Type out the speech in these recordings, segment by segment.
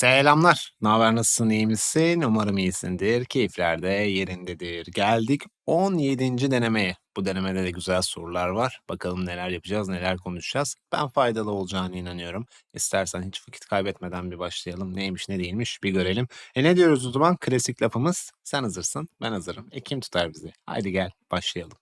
Selamlar. Ne haber, nasılsın, iyi misin? Umarım iyisindir. Keyifler de yerindedir. Geldik 17. denemeye. Bu denemede de güzel sorular var. Bakalım neler yapacağız, neler konuşacağız. Ben faydalı olacağına inanıyorum. İstersen hiç vakit kaybetmeden bir başlayalım. Neymiş, ne değilmiş bir görelim. E ne diyoruz o zaman? Klasik lafımız. Sen hazırsın, ben hazırım. E kim tutar bizi? Haydi gel başlayalım.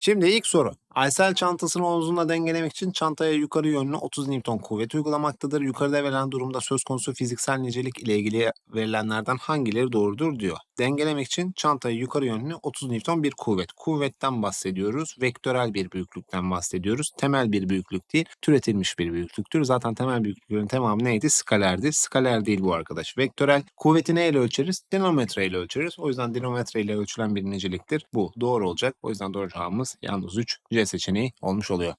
Şimdi ilk soru. Aysel çantasını omzunda dengelemek için çantaya yukarı yönlü 30 Newton kuvvet uygulamaktadır. Yukarıda verilen durumda söz konusu fiziksel nicelik ile ilgili verilenlerden hangileri doğrudur diyor. Dengelemek için çantaya yukarı yönlü 30 Newton bir kuvvet. Kuvvetten bahsediyoruz. Vektörel bir büyüklükten bahsediyoruz. Temel bir büyüklük değil, türetilmiş bir büyüklüktür. Zaten temel büyüklüklerin tamamı neydi? Skalerdi. Skaler değil bu arkadaş. Vektörel kuvveti neyle ölçeriz? Dinamometre ile ölçeriz. O yüzden dinamometre ile ölçülen bir niceliktir. Bu doğru olacak. O yüzden doğru cevabımız yalnız 3 C seçeneği olmuş oluyor.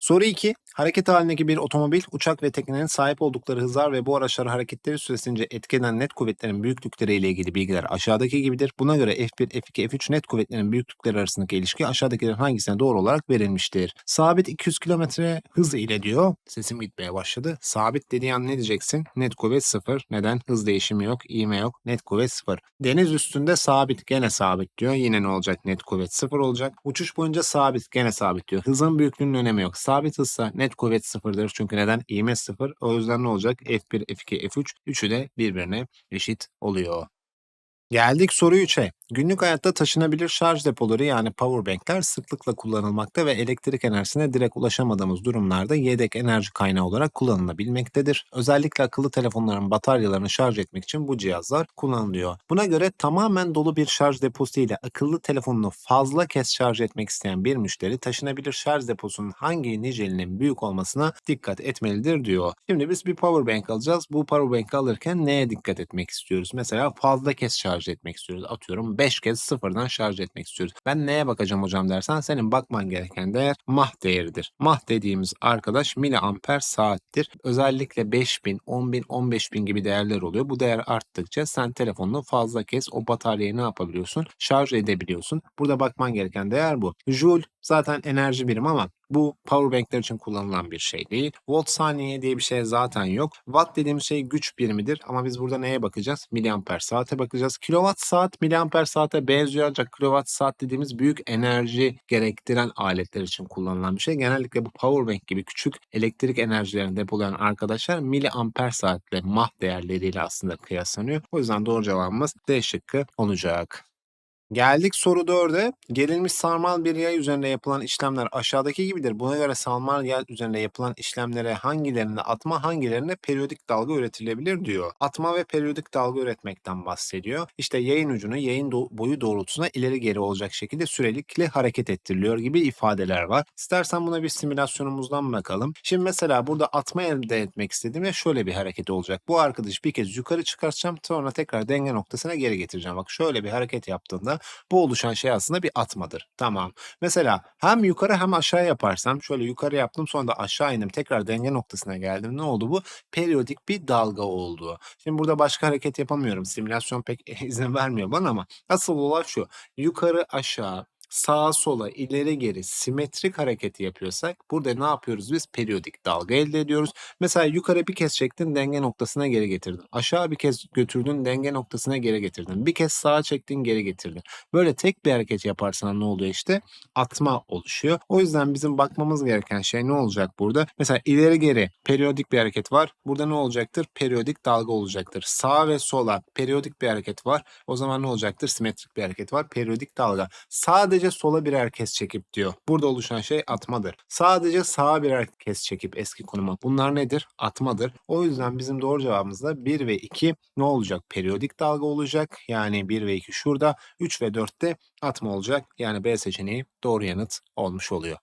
Soru 2. Hareket halindeki bir otomobil, uçak ve teknenin sahip oldukları hızlar ve bu araçları hareketleri süresince etki eden net kuvvetlerin büyüklükleri ile ilgili bilgiler aşağıdaki gibidir. Buna göre F1, F2, F3 net kuvvetlerin büyüklükleri arasındaki ilişki aşağıdakilerin hangisine doğru olarak verilmiştir? Sabit 200 km hız ile diyor. Sesim gitmeye başladı. Sabit dediği an ne diyeceksin? Net kuvvet 0. Neden? Hız değişimi yok, ivme yok. Net kuvvet 0. Deniz üstünde sabit, gene sabit diyor. Yine ne olacak? Net kuvvet 0 olacak. Uçuş boyunca sabit, gene sabit diyor. Hızın büyüklüğünün önemi yok. Sabit hızsa net kuvvet sıfırdır. Çünkü neden? İğme sıfır. O yüzden ne olacak? F1, F2, F3 üçü de birbirine eşit oluyor. Geldik soru 3'e. Günlük hayatta taşınabilir şarj depoları yani powerbankler sıklıkla kullanılmakta ve elektrik enerjisine direkt ulaşamadığımız durumlarda yedek enerji kaynağı olarak kullanılabilmektedir. Özellikle akıllı telefonların bataryalarını şarj etmek için bu cihazlar kullanılıyor. Buna göre tamamen dolu bir şarj deposu ile akıllı telefonunu fazla kez şarj etmek isteyen bir müşteri taşınabilir şarj deposunun hangi niceliğinin büyük olmasına dikkat etmelidir diyor. Şimdi biz bir powerbank alacağız. Bu powerbank alırken neye dikkat etmek istiyoruz? Mesela fazla kez şarj etmek istiyoruz. Atıyorum 5 kez sıfırdan şarj etmek istiyoruz. Ben neye bakacağım hocam dersen senin bakman gereken değer mah değeridir. Mah dediğimiz arkadaş miliamper saattir. Özellikle 5000, 10000, 15000 gibi değerler oluyor. Bu değer arttıkça sen telefonunu fazla kez o bataryayı ne yapabiliyorsun? Şarj edebiliyorsun. Burada bakman gereken değer bu. Joule zaten enerji birimi ama bu powerbankler için kullanılan bir şey değil. Volt saniye diye bir şey zaten yok. Watt dediğimiz şey güç birimidir ama biz burada neye bakacağız? Miliamper saate bakacağız. Kilowatt saat miliamper saate benziyor ancak kilowatt saat dediğimiz büyük enerji gerektiren aletler için kullanılan bir şey. Genellikle bu powerbank gibi küçük elektrik enerjilerini depolayan arkadaşlar miliamper saatle mah değerleriyle aslında kıyaslanıyor. O yüzden doğru cevabımız D şıkkı olacak. Geldik soru 4'e. Gerilmiş sarmal bir yay üzerinde yapılan işlemler aşağıdaki gibidir. Buna göre sarmal yay üzerinde yapılan işlemlere hangilerinde atma hangilerinde periyodik dalga üretilebilir diyor. Atma ve periyodik dalga üretmekten bahsediyor. İşte yayın ucunu yayın do- boyu doğrultusuna ileri geri olacak şekilde sürekli hareket ettiriliyor gibi ifadeler var. İstersen buna bir simülasyonumuzdan bakalım. Şimdi mesela burada atma elde etmek istediğimde şöyle bir hareket olacak. Bu arkadaşı bir kez yukarı çıkartacağım sonra tekrar denge noktasına geri getireceğim. Bak şöyle bir hareket yaptığında bu oluşan şey aslında bir atmadır. Tamam. Mesela hem yukarı hem aşağı yaparsam şöyle yukarı yaptım sonra da aşağı indim tekrar denge noktasına geldim. Ne oldu bu? Periyodik bir dalga oldu. Şimdi burada başka hareket yapamıyorum. Simülasyon pek izin vermiyor bana ama asıl olay şu. Yukarı aşağı sağa sola ileri geri simetrik hareketi yapıyorsak burada ne yapıyoruz biz? Periyodik dalga elde ediyoruz. Mesela yukarı bir kez çektin denge noktasına geri getirdin. Aşağı bir kez götürdün denge noktasına geri getirdin. Bir kez sağa çektin geri getirdin. Böyle tek bir hareket yaparsan ne oluyor işte? Atma oluşuyor. O yüzden bizim bakmamız gereken şey ne olacak burada? Mesela ileri geri periyodik bir hareket var. Burada ne olacaktır? Periyodik dalga olacaktır. Sağa ve sola periyodik bir hareket var. O zaman ne olacaktır? Simetrik bir hareket var. Periyodik dalga. Sadece sola birer kez çekip diyor. Burada oluşan şey atmadır. Sadece sağa birer kez çekip eski konuma. Bunlar nedir? Atmadır. O yüzden bizim doğru cevabımız da 1 ve 2 ne olacak? Periyodik dalga olacak. Yani 1 ve 2 şurada. 3 ve 4 de atma olacak. Yani B seçeneği doğru yanıt olmuş oluyor.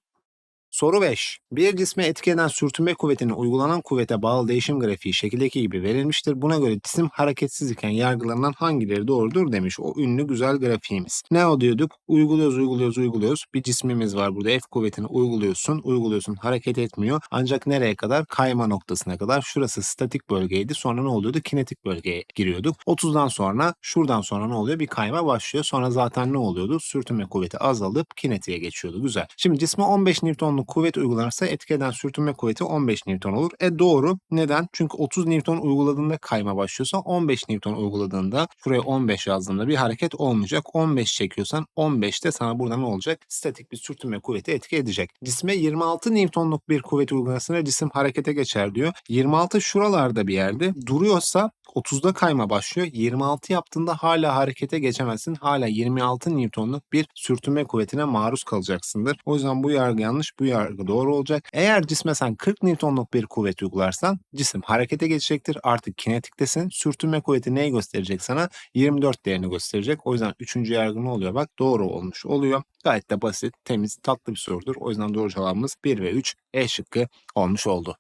Soru 5. Bir cisme etki eden sürtünme kuvvetinin uygulanan kuvvete bağlı değişim grafiği şekildeki gibi verilmiştir. Buna göre cisim hareketsiz iken yargılanan hangileri doğrudur demiş. O ünlü güzel grafiğimiz. Ne diyorduk? Uyguluyoruz, uyguluyoruz, uyguluyoruz. Bir cismimiz var burada. F kuvvetini uyguluyorsun, uyguluyorsun. Hareket etmiyor. Ancak nereye kadar? Kayma noktasına kadar. Şurası statik bölgeydi. Sonra ne oluyordu? Kinetik bölgeye giriyorduk. 30'dan sonra şuradan sonra ne oluyor? Bir kayma başlıyor. Sonra zaten ne oluyordu? Sürtünme kuvveti azalıp kinetiğe geçiyordu. Güzel. Şimdi cisme 15 Newtonluk Newton'luk kuvvet uygulanırsa etki eden sürtünme kuvveti 15 Newton olur. E doğru. Neden? Çünkü 30 Newton uyguladığında kayma başlıyorsa 15 Newton uyguladığında şuraya 15 yazdığında bir hareket olmayacak. 15 çekiyorsan 15'te sana burada ne olacak? Statik bir sürtünme kuvveti etki edecek. Cisme 26 Newton'luk bir kuvvet uygulanırsa cisim harekete geçer diyor. 26 şuralarda bir yerde duruyorsa 30'da kayma başlıyor. 26 yaptığında hala harekete geçemezsin. Hala 26 Newton'luk bir sürtünme kuvvetine maruz kalacaksındır. O yüzden bu yargı yanlış, bu yargı doğru olacak. Eğer cisme sen 40 Newton'luk bir kuvvet uygularsan cisim harekete geçecektir. Artık kinetiktesin. Sürtünme kuvveti neyi gösterecek sana? 24 değerini gösterecek. O yüzden 3. yargı ne oluyor? Bak doğru olmuş oluyor. Gayet de basit, temiz, tatlı bir sorudur. O yüzden doğru cevabımız 1 ve 3 E şıkkı olmuş oldu.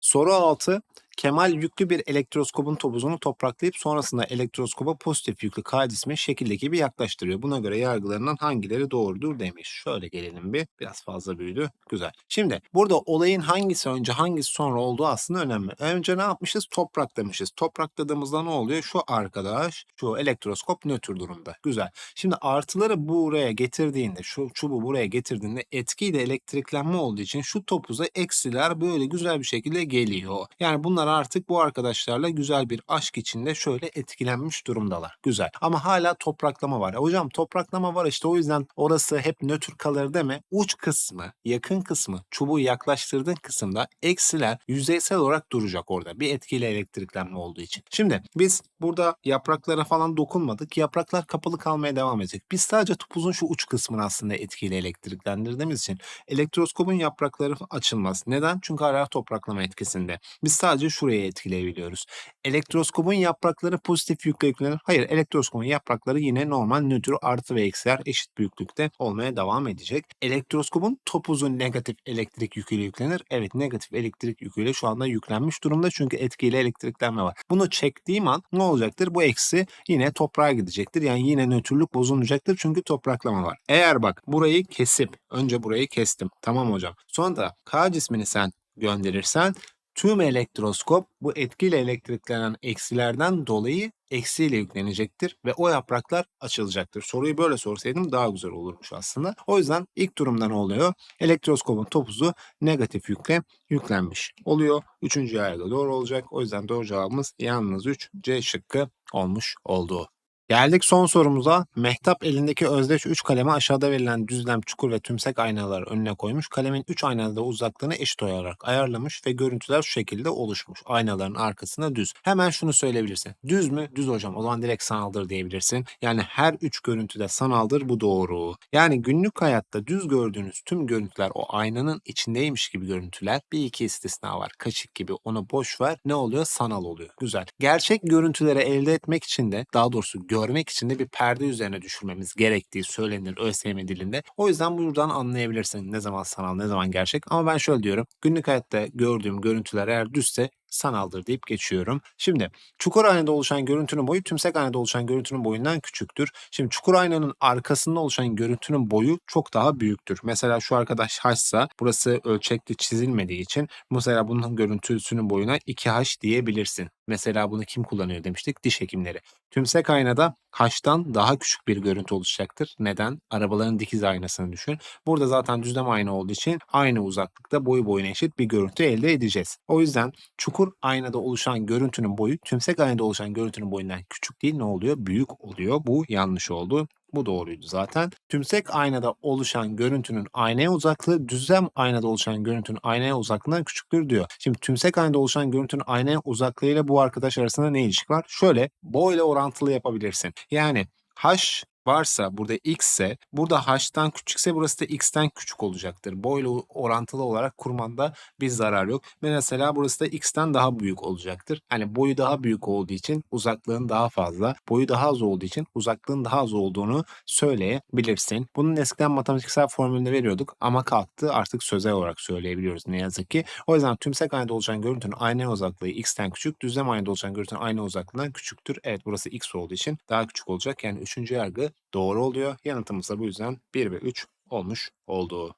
Soru 6. Kemal yüklü bir elektroskopun topuzunu topraklayıp sonrasında elektroskopa pozitif yüklü K cismi şekildeki gibi yaklaştırıyor. Buna göre yargılarından hangileri doğrudur demiş. Şöyle gelelim bir. Biraz fazla büyüdü. Güzel. Şimdi burada olayın hangisi önce hangisi sonra olduğu aslında önemli. Önce ne yapmışız? Topraklamışız. Toprakladığımızda ne oluyor? Şu arkadaş, şu elektroskop nötr durumda. Güzel. Şimdi artıları buraya getirdiğinde, şu çubuğu buraya getirdiğinde etkiyle elektriklenme olduğu için şu topuza eksiler böyle güzel bir şekilde geliyor. Yani bunlar artık bu arkadaşlarla güzel bir aşk içinde şöyle etkilenmiş durumdalar. Güzel. Ama hala topraklama var. Hocam topraklama var işte o yüzden orası hep nötr kalır deme. Uç kısmı, yakın kısmı, çubuğu yaklaştırdığın kısımda eksiler yüzeysel olarak duracak orada. Bir etkiyle elektriklenme olduğu için. Şimdi biz burada yapraklara falan dokunmadık. Yapraklar kapalı kalmaya devam edecek. Biz sadece topuzun şu uç kısmını aslında etkiyle elektriklendirdiğimiz için elektroskopun yaprakları açılmaz. Neden? Çünkü hala topraklama etkisinde. Biz sadece şuraya etkileyebiliyoruz. Elektroskopun yaprakları pozitif yükle yüklenir. Hayır, elektroskopun yaprakları yine normal nötr artı ve eksiler eşit büyüklükte olmaya devam edecek. Elektroskopun topuzu negatif elektrik yüküyle yüklenir. Evet, negatif elektrik yüküyle şu anda yüklenmiş durumda çünkü etkiyle elektriklenme var. Bunu çektiğim an ne olacaktır? Bu eksi yine toprağa gidecektir. Yani yine nötrlük bozulmayacaktır çünkü topraklama var. Eğer bak burayı kesip önce burayı kestim. Tamam hocam. Sonra da K cismini sen gönderirsen tüm elektroskop bu etkiyle elektriklenen eksilerden dolayı eksiyle yüklenecektir ve o yapraklar açılacaktır. Soruyu böyle sorsaydım daha güzel olurmuş aslında. O yüzden ilk durumda ne oluyor? Elektroskopun topuzu negatif yükle yüklenmiş oluyor. Üçüncü yargı doğru olacak. O yüzden doğru cevabımız yalnız 3 C şıkkı olmuş oldu. Geldik son sorumuza. Mehtap elindeki özdeş 3 kalemi aşağıda verilen düzlem, çukur ve tümsek aynalar önüne koymuş. Kalemin 3 aynada uzaklığını eşit olarak ayarlamış ve görüntüler şu şekilde oluşmuş. Aynaların arkasında düz. Hemen şunu söyleyebilirsin. Düz mü? Düz hocam. O zaman direkt sanaldır diyebilirsin. Yani her 3 görüntüde sanaldır bu doğru. Yani günlük hayatta düz gördüğünüz tüm görüntüler o aynanın içindeymiş gibi görüntüler. Bir iki istisna var. Kaşık gibi onu boş ver. Ne oluyor? Sanal oluyor. Güzel. Gerçek görüntüleri elde etmek için de daha doğrusu görmek için de bir perde üzerine düşürmemiz gerektiği söylenir ÖSYM dilinde. O yüzden buradan anlayabilirsin ne zaman sanal ne zaman gerçek. Ama ben şöyle diyorum. Günlük hayatta gördüğüm görüntüler eğer düzse sanaldır deyip geçiyorum. Şimdi çukur aynada oluşan görüntünün boyu tümsek aynada oluşan görüntünün boyundan küçüktür. Şimdi çukur aynanın arkasında oluşan görüntünün boyu çok daha büyüktür. Mesela şu arkadaş h'sa burası ölçekli çizilmediği için mesela bunun görüntüsünün boyuna 2h diyebilirsin. Mesela bunu kim kullanıyor demiştik? Diş hekimleri. Tümsek aynada h'tan daha küçük bir görüntü oluşacaktır. Neden? Arabaların dikiz aynasını düşün. Burada zaten düzlem ayna olduğu için aynı uzaklıkta boyu boyuna eşit bir görüntü elde edeceğiz. O yüzden çukur aynada oluşan görüntünün boyu tümsek aynada oluşan görüntünün boyundan küçük değil ne oluyor? Büyük oluyor. Bu yanlış oldu. Bu doğruydu zaten. Tümsek aynada oluşan görüntünün aynaya uzaklığı düzlem aynada oluşan görüntünün aynaya uzaklığından küçüktür diyor. Şimdi tümsek aynada oluşan görüntünün aynaya uzaklığıyla bu arkadaş arasında ne ilişki var? Şöyle boyla orantılı yapabilirsin. Yani h varsa burada x ise burada h'tan küçükse burası da x'ten küçük olacaktır. Boyla orantılı olarak kurmanda bir zarar yok. Mesela burası da x'ten daha büyük olacaktır. Yani boyu daha büyük olduğu için uzaklığın daha fazla, boyu daha az olduğu için uzaklığın daha az olduğunu söyleyebilirsin. Bunun eskiden matematiksel formülünde veriyorduk ama kalktı artık sözel olarak söyleyebiliyoruz ne yazık ki. O yüzden tümsek aynada oluşan görüntünün ayna uzaklığı x'ten küçük, düzlem aynada oluşan görüntünün ayna uzaklığından küçüktür. Evet burası x olduğu için daha küçük olacak. Yani üçüncü yargı doğru oluyor. Yanıtımız da bu yüzden 1 ve 3 olmuş oldu.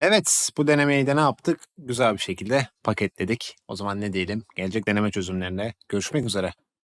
Evet, bu denemeyi de ne yaptık? Güzel bir şekilde paketledik. O zaman ne diyelim? Gelecek deneme çözümlerinde görüşmek üzere.